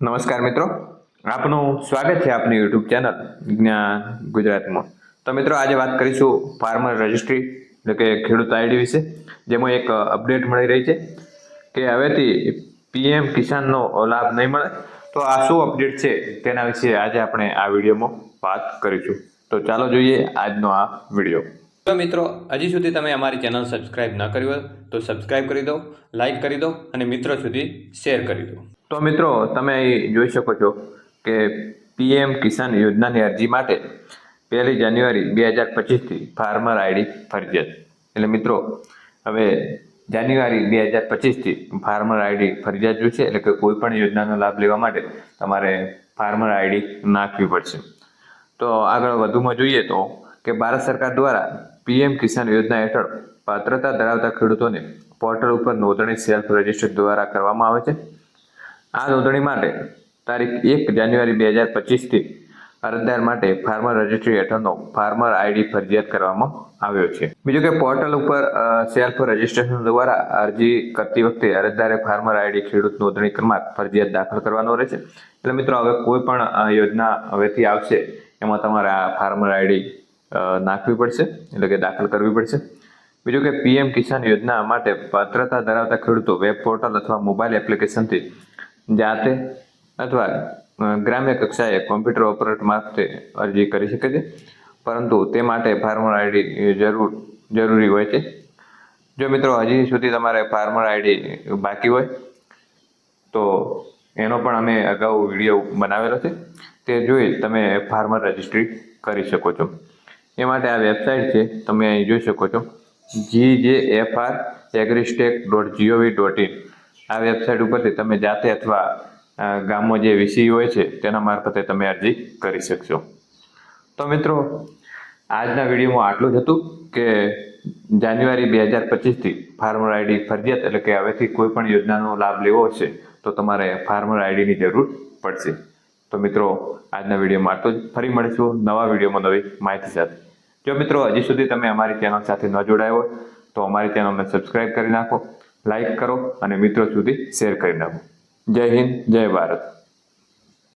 નમસ્કાર મિત્રો. આપનું સ્વાગત છે આપની યુટ્યુબ ચેનલ જ્ઞાન ગુજરાતમાં. તો મિત્રો, આજે વાત કરીશું ફાર્મર રજિસ્ટ્રી એટલે કે ખેડૂત આઈડી વિશે, જેમાં એક અપડેટ મળી રહી છે કે હવેથી પીએમ કિસાનનો લાભ નહીં મળે. તો આ શું અપડેટ છે તેના વિશે આજે આપણે આ વિડીયોમાં વાત કરીશું. તો ચાલો જોઈએ આજનો આ વીડિયો. તો મિત્રો, હજી સુધી તમે અમારી ચેનલ સબસ્ક્રાઇબ ન કરી હોય તો સબસ્ક્રાઇબ કરી દો લાઇક કરી દો અને મિત્રો સુધી શેર કરી દો. તો મિત્રો, તમે અહીં જોઈ શકો છો કે પીએમ કિસાન યોજનાની અરજી માટે પહેલી જાન્યુઆરી બે હજાર પચીસથી ફાર્મર આઈડી ફરજિયાત. એટલે મિત્રો, હવે જાન્યુઆરી બે હજાર પચીસથી ફાર્મર આઈડી ફરજિયાત જોઈશે, એટલે કે કોઈ પણ યોજનાનો લાભ લેવા માટે તમારે ફાર્મર આઈડી નાખવી પડશે. તો આગળ વધુમાં જોઈએ તો કે ભારત સરકાર દ્વારા પીએમ કિસાન યોજના હેઠળ પાત્રતા ધરાવતા ખેડૂતોને પોર્ટલ ઉપર નોંધણી સેલ્ફ રજિસ્ટર દ્વારા કરવામાં આવે છે. આ નોંધણી માટે તારીખ એક જાન્યુઆરી બે હજાર પચીસથી અરજદાર માટે ફાર્મર રજિસ્ટ્રી હેઠળનો ફાર્મર આઈડી ફરજિયાત કરવામાં આવ્યો છે. બીજું કે પોર્ટલ ઉપર સેલ્ફ રજિસ્ટ્રેશન દ્વારા અરજી કરતી વખતે અરજદારે ફાર્મર આઈડી ખેડૂત નોંધણી ક્રમાંક ફરજિયાત દાખલ કરવાનો રહેશે એટલે મિત્રો, હવે કોઈ પણ યોજના હવેથી આવશે, એમાં તમારે આ ફાર્મર આઈડી નાખવી પડશે, એટલે કે દાખલ કરવી પડશે. બીજું કે પીએમ કિસાન યોજના માટે પાત્રતા ધરાવતા ખેડૂતો વેબ પોર્ટલ અથવા મોબાઈલ એપ્લિકેશનથી જાતે અથવા ગ્રામ્ય કક્ષાએ કોમ્પ્યુટર ઓપરેટ મારફતે અરજી કરી શકે છે. પરંતુ તે માટે ફાર્મર આઈડી જરૂર, જરૂરી હોય છે. જો મિત્રો હજી સુધી તમારે ફાર્મર આઈડી બાકી હોય, તો એનો પણ અમે અગાઉ વીડિયો બનાવેલો છે. તે જોઈ તમે ફાર્મર રજિસ્ટ્રી કરી શકો છો. એ માટે આ વેબસાઇટ છે, તમે અહીં જોઈ શકો છો. G J F R AgriStack dot gov dot in આ વેબસાઇટ ઉપરથી તમે જાતે અથવા ગામમાં જે વિષય હોય છે, તેના મારફતે તમે અરજી કરી શકશો. તો મિત્રો, આજના વિડીયોમાં આટલું જ હતું કે જાન્યુઆરી બે હજાર પચીસથી ફાર્મર આઈડી ફરજિયાત એટલે કે હવેથી કોઈ પણ યોજનાનો લાભ લેવો હશે, તો તમારે ફાર્મર આઈડીની જરૂર પડશે. તો મિત્રો, આજના વિડીયોમાં આટલું જ. ફરી મળીશું નવા વિડીયોમાં નવી માહિતી સાથે. જો મિત્રો, હજી સુધી તમે અમારી ચેનલ સાથે ન જોડાયો તો અમારી ચેનલને સબસ્ક્રાઇબ કરી નાખો લાઇક કરો અને મિત્રો સુધી શેર કરી નાખો. જય હિન્દ, જય ભારત.